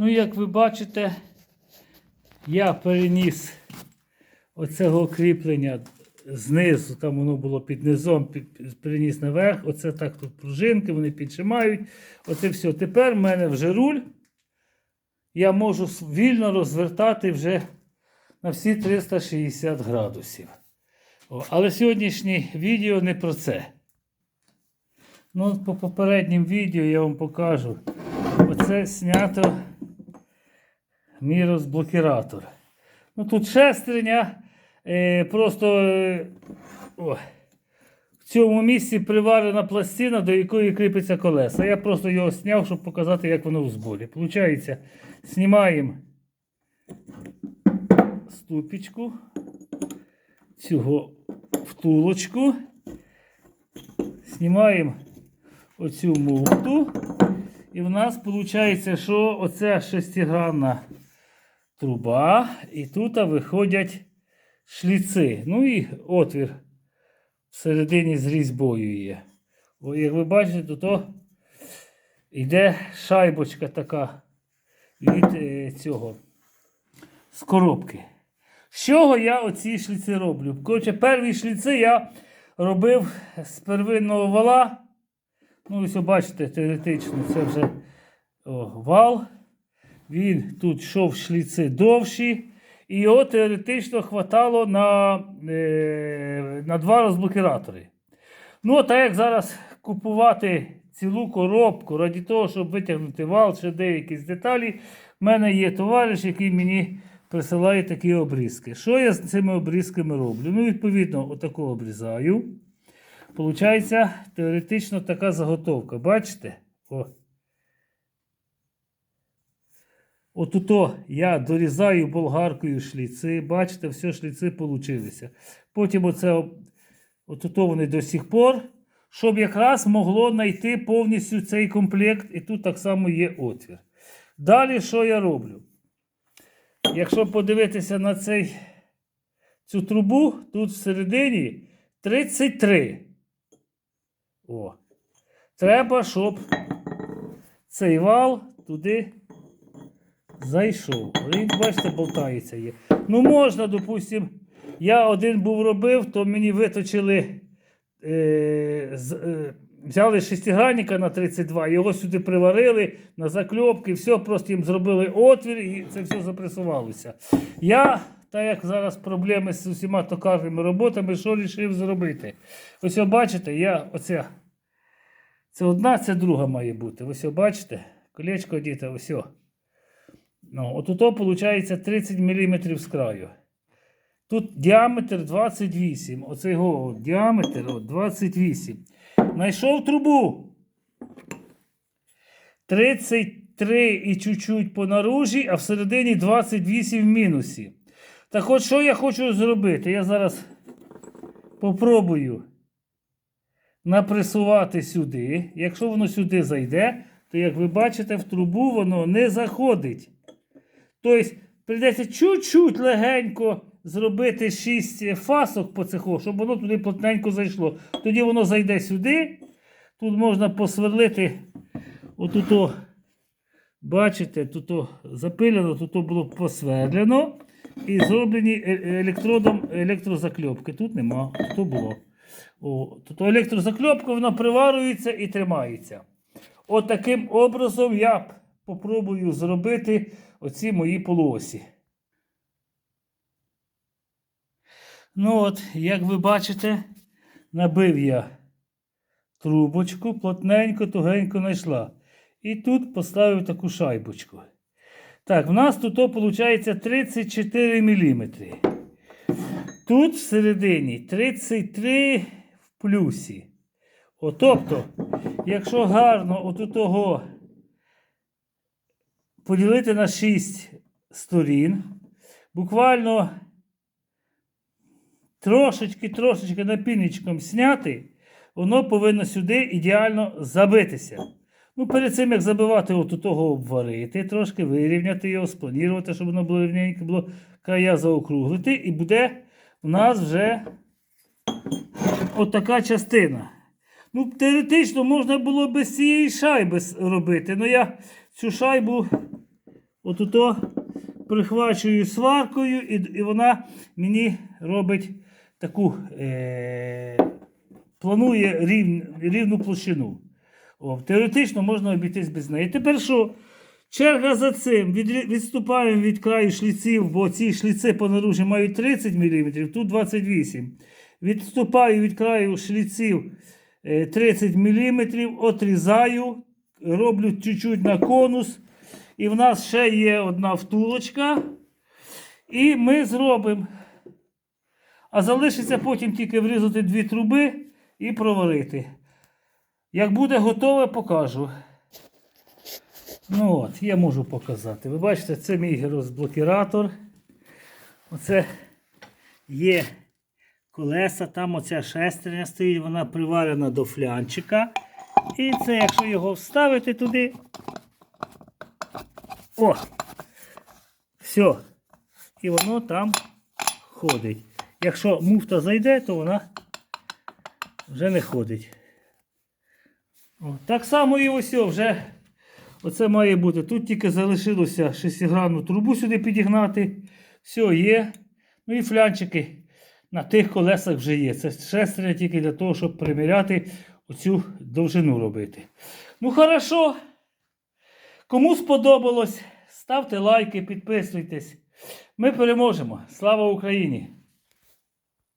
Ну, як ви бачите, я переніс оцього кріплення знизу, там воно було під низом, переніс наверх. Оце так тут пружинки, вони піджимають. Оце все. Тепер в мене вже руль. Я можу вільно розвертати вже на всі 360 градусів. О, але сьогоднішнє відео не про це. Ну, по попереднім відео я вам покажу. Оце знято мій розблокіратор. Ну тут шестерня. Е, просто е, о, в цьому місці приварена пластина, до якої кріпиться колеса. Я просто його зняв, щоб показати, як воно в зборі. Получається, знімаємо ступічку, цього втулочку, знімаємо оцю муфту. І в нас виходить, що оця шестигранна труба, і тут виходять шліци. Ну і отвір всередині з різьбою є. О, як ви бачите, то, то йде шайбочка така від е, цього з коробки. З чого я оці шліци роблю? Коротше, перві шліци я робив з первинного вала. Ну, ось бачите, теоретично це вже о, вал. Він тут йшов шліци довші. І його теоретично хватало на, е, на два розблокіратори. Ну, так як зараз купувати цілу коробку раді того, щоб витягнути вал, ще деякі деталі, в мене є товариш, який мені присилає такі обрізки. Що я з цими обрізками роблю? Ну, відповідно, отаку обрізаю. Получається, теоретично така заготовка. Бачите? О. Отуто я дорізаю болгаркою шліци. Бачите, все шліци получилися. Потім оце, отуто вони до сих пор, щоб якраз могло знайти повністю цей комплект, і тут так само є отвір. Далі що я роблю? Якщо подивитися на цей, цю трубу, тут всередині 33. О. Треба, щоб цей вал туди зайшов. Він, бачите, болтається є. Ну, можна, допустим, я один був робив, то мені виточили, е, з, е, взяли шестигранника на 32, його сюди приварили на закльопки, все, просто їм зробили отвір і це все запресувалося. Я, так як зараз проблеми з усіма токарними роботами, що вирішив зробити? Ось ви бачите, я оця. Це одна, це друга має бути. Ось бачите? Колечко діти, ось. Ну, от тут виходить 30 мм з краю. Тут діаметр 28. Оцей його діаметр от, 28. Знайшов трубу. 33 і чуть-чуть по наружі, а всередині 28 в мінусі. Так от що я хочу зробити? Я зараз попробую напресувати сюди. Якщо воно сюди зайде, то, як ви бачите, в трубу воно не заходить. Тобто, прийдеться чуть-чуть легенько зробити 6 фасок по цеху, щоб воно туди плотненько зайшло. Тоді воно зайде сюди. Тут можна посверлити. Отут, бачите, тут запилено, тут було посверлено. І зроблені е- електродом електрозакльопки. Тут нема, тут було. О, тут електрозакльопка, вона приварюється і тримається. От образом я попробую зробити оці мої полуосі. Ну от, як ви бачите, набив я трубочку, плотненько, тугенько знайшла. І тут поставив таку шайбочку. Так, в нас тут виходить 34 мм. Тут всередині 33 в плюсі. О, тобто, якщо гарно от того поділити на 6 сторін, буквально трошечки-трошечки напільничком зняти, воно повинно сюди ідеально забитися. Ну, перед цим, як забивати, от того обварити, трошки вирівняти його, спланувати, щоб воно було рівненько, було края заокруглити, і буде у нас вже отака частина. Ну, теоретично можна було без цієї шайби робити. але я цю шайбу отуто прихвачую сваркою, і, і вона мені робить таку, е, планує рів, рівну площину. О, теоретично можна обійтись без неї. Тепер що? Черга за цим. Від, відступаємо від краю шліців, бо ці шліци по наружі мають 30 мм, тут 28 Відступаю від краю шліців е, 30 мм, отрізаю, роблю чуть-чуть на конус. І в нас ще є одна втулочка. І ми зробимо. А залишиться потім тільки врізати дві труби і проварити. Як буде готове, покажу. Ну от, я можу показати. Ви бачите, це мій розблокіратор. Оце є колеса, там оця шестерня стоїть, вона приварена до флянчика. І це, якщо його вставити туди. О! Все. І воно там ходить. Якщо муфта зайде, то вона вже не ходить. О, так само і ось вже оце має бути. Тут тільки залишилося шестигранну трубу сюди підігнати. Все є. Ну і флянчики на тих колесах вже є. Це шестерня тільки для того, щоб приміряти оцю довжину робити. Ну, хорошо. Кому сподобалось, ставте лайки, підписуйтесь. Ми переможемо. Слава Україні!